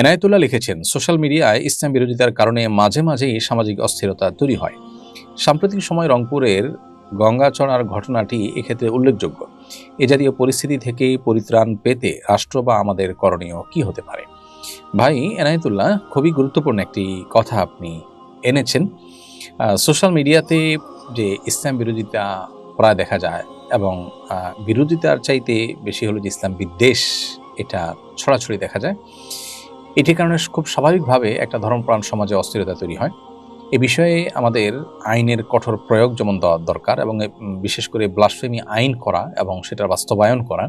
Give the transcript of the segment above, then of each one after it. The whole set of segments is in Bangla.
এনায়েতুল্লাহ লিখেছেন, সোশ্যাল মিডিয়ায় ইসলাম বিরোধিতার কারণে মাঝে মাঝেই সামাজিক অস্থিরতা তৈরি হয়। সাম্প্রতিক সময় রংপুরের গঙ্গাচড়ার ঘটনাটি এক্ষেত্রে উল্লেখযোগ্য। এ জাতীয় পরিস্থিতি থেকে পরিত্রাণ পেতে রাষ্ট্র বা আমাদের করণীয় কি হতে পারে? ভাই, এনায়েতুল্লাহ, খুবই গুরুত্বপূর্ণ একটি কথা আপনি এনেছেন। সোশ্যাল মিডিয়াতে যে ইসলাম বিরোধিতা প্রায় দেখা যায় এবং বিরোধিতার চাইতে বেশি হলো যে ইসলাম বিদ্বেষ, এটা ছড়াছড়ি দেখা যায়। এটির কারণে খুব স্বাভাবিকভাবে একটা ধর্মপ্রাণ সমাজে অস্থিরতা তৈরি হয়। এ বিষয়ে আমাদের আইনের কঠোর প্রয়োগ যেমন দরকার এবং বিশেষ করে ব্লাসফেমি আইন করা এবং সেটার বাস্তবায়ন করা,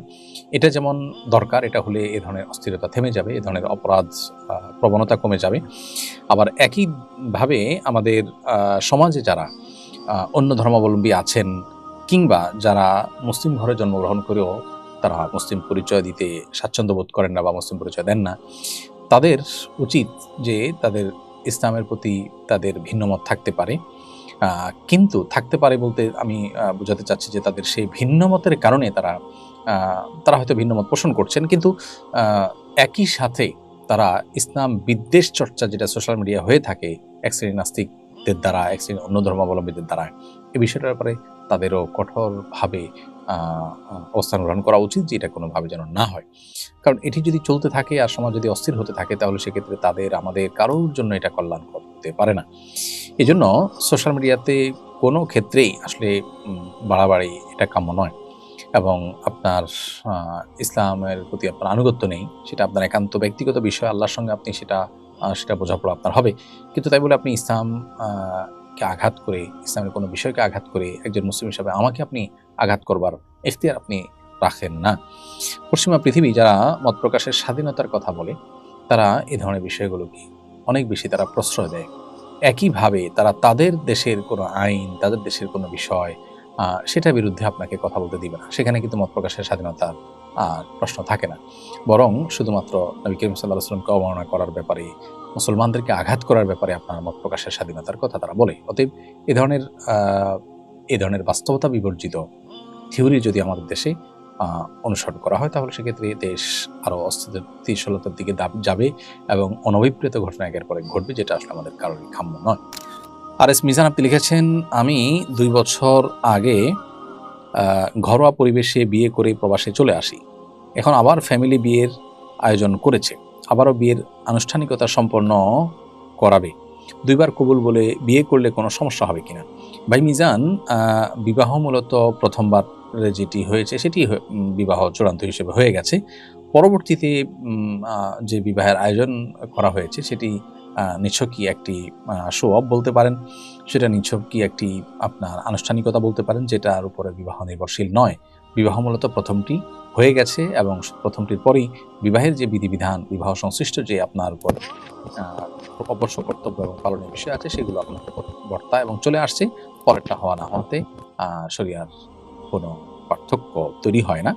এটা যেমন দরকার, এটা হলে এ ধরনের অস্থিরতা থেমে যাবে, এ ধরনের অপরাধ প্রবণতা কমে যাবে। আবার একইভাবে আমাদের সমাজে যারা অন্য ধর্মাবলম্বী আছেন কিংবা যারা মুসলিম ঘরে জন্মগ্রহণ করেও তারা মুসলিম পরিচয় দিতে স্বাচ্ছন্দ্য বোধ করেন না বা মুসলিম পরিচয় দেন না তাদের উচিত যে তাদের ইসলামের প্রতি তাদের ভিন্নমত থাকতে পারে। কিন্তু থাকতে পারে বলতে আমি বোঝাতে চাচ্ছি যে তাদের সেই ভিন্নমতের কারণে তারা তারা হয়তো ভিন্নমত পোষণ করছেন, কিন্তু একই সাথে তারা ইসলাম বিদ্বেষ চর্চা যেটা সোশ্যাল মিডিয়া হয়ে থাকে, এক শ্রেণি নাস্তিকদের দ্বারা, এক শ্রেণি অন্য ধর্মাবলম্বীদের দ্বারা এই বিষয়টার ব্যাপারে তাদেরও কঠোরভাবে অবস্থান গ্রহণ করা উচিত যে এটা কোনোভাবে যেন না হয়। কারণ এটি যদি চলতে থাকে আর সমাজ যদি অস্থির হতে থাকে, তাহলে সেক্ষেত্রে তাদের, আমাদের কারোর জন্য এটা কল্যাণ করতে পারে না। এই জন্য সোশ্যাল মিডিয়াতে কোনো ক্ষেত্রেই আসলে বাড়াবাড়ি এটা কাম্য নয়। এবং আপনার ইসলামের প্রতি আপনার আনুগত্য নেই, সেটা আপনার একান্ত ব্যক্তিগত বিষয়, আল্লাহর সঙ্গে আপনি সেটা সেটা বোঝাপড়া আপনার হবে। কিন্তু তাই বলে আপনি ইসলাম আঘাত করে, ইসলামের কোনো বিষয়কে আঘাত করে একজন মুসলিম হিসাবে আমাকে আপনি আঘাত করবার এখতিয়ার আপনি রাখেন না। পশ্চিমা পৃথিবী যারা মত প্রকাশের স্বাধীনতার কথা বলে, তারা এ ধরনের বিষয়গুলোকে অনেক বেশি তারা প্রশ্রয় দেয়। একইভাবে তারা তাদের দেশের কোনো আইন, তাদের দেশের কোনো বিষয় সেটার বিরুদ্ধে আপনাকে কথা বলতে দিবে না। সেখানে কিন্তু মত প্রকাশের স্বাধীনতার আহ, প্রশ্ন থাকে না। বরং শুধুমাত্র নবী করিম সাল্লাহ আসলামকে অবমাননা করার ব্যাপারে মুসলমানদেরকে আঘাত করার ব্যাপারে আপনার মত প্রকাশের স্বাধীনতার কথা তারা বলে। অতএব এ ধরনের এ ধরনের বাস্তবতা বিবর্জিত থিওরি যদি আমাদের দেশে অনুসরণ করা হয় তাহলে সেক্ষেত্রে দেশ আরও অস্থিতিশীলতার দিকে যাবে এবং অনভিপ্রেত ঘটনা একের পরে ঘটবে যেটা আসলে আমাদের কারোরই কাম্য নয়। আর এস মিজান, আপনি লিখেছেন, আমি দুই বছর আগে ঘরোয়া পরিবেশে বিয়ে করে প্রবাসে চলে আসি। এখন আবার ফ্যামিলি বিয়ের আয়োজন করেছে। আবারও বিয়ের আনুষ্ঠানিকতা সম্পন্ন করাবে। দুইবার কবুল বলে বিয়ে করলে কোনো সমস্যা হবে কিনা? ভাই মিজান বিবাহ মূলত প্রথমবার যেটি হয়েছে, সেটি বিবাহ চূড়ান্ত হিসেবে হয়ে গেছে। পরবর্তীতে যে বিবাহের আয়োজন করা হয়েছে, সেটি নিছকই একটি শো অফ বলতে পারেন। সেটা নিছকই একটি আপনার আনুষ্ঠানিকতা বলতে পারেন যেটার উপরে বিবাহ নির্ভরশীল নয়। বিবাহ মূলত প্রথমটি হয়ে গেছে এবং প্রথমটির পরেই বিবাহের যে বিধিবিধান বিবাহ সংশ্লিষ্ট যে আপনার উপর অবশ্য কর্তব্য এবং পালনের বিষয় আছে সেগুলো উপর বর্তা এবং চলে আসছে। পরেরটা হওয়া না হওয়াতে আহ, শরিয়ার কোনো পার্থক্য তৈরি হয় না।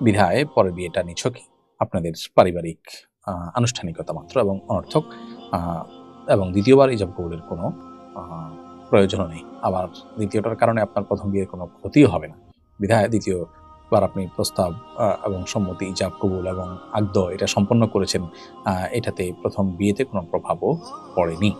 বিধায় পরের বিয়েটা নিছকই। আপনাদের পারিবারিক আনুষ্ঠানিকতা মাত্র এবং অনর্থক এবং দ্বিতীয়বার এই কবুলের কোনো প্রয়োজনও নেই। আবার দ্বিতীয়টার কারণে আপনার প্রথম বিয়ের কোনো ক্ষতিও হবে না। বিধায় দ্বিতীয়বার আপনি প্রস্তাব এবং সম্মতি ইজাব কবুল এবং আগ্দ এটা সম্পন্ন করেছেন এটাতে প্রথম বিয়েতে কোনো প্রভাবও পড়েনি।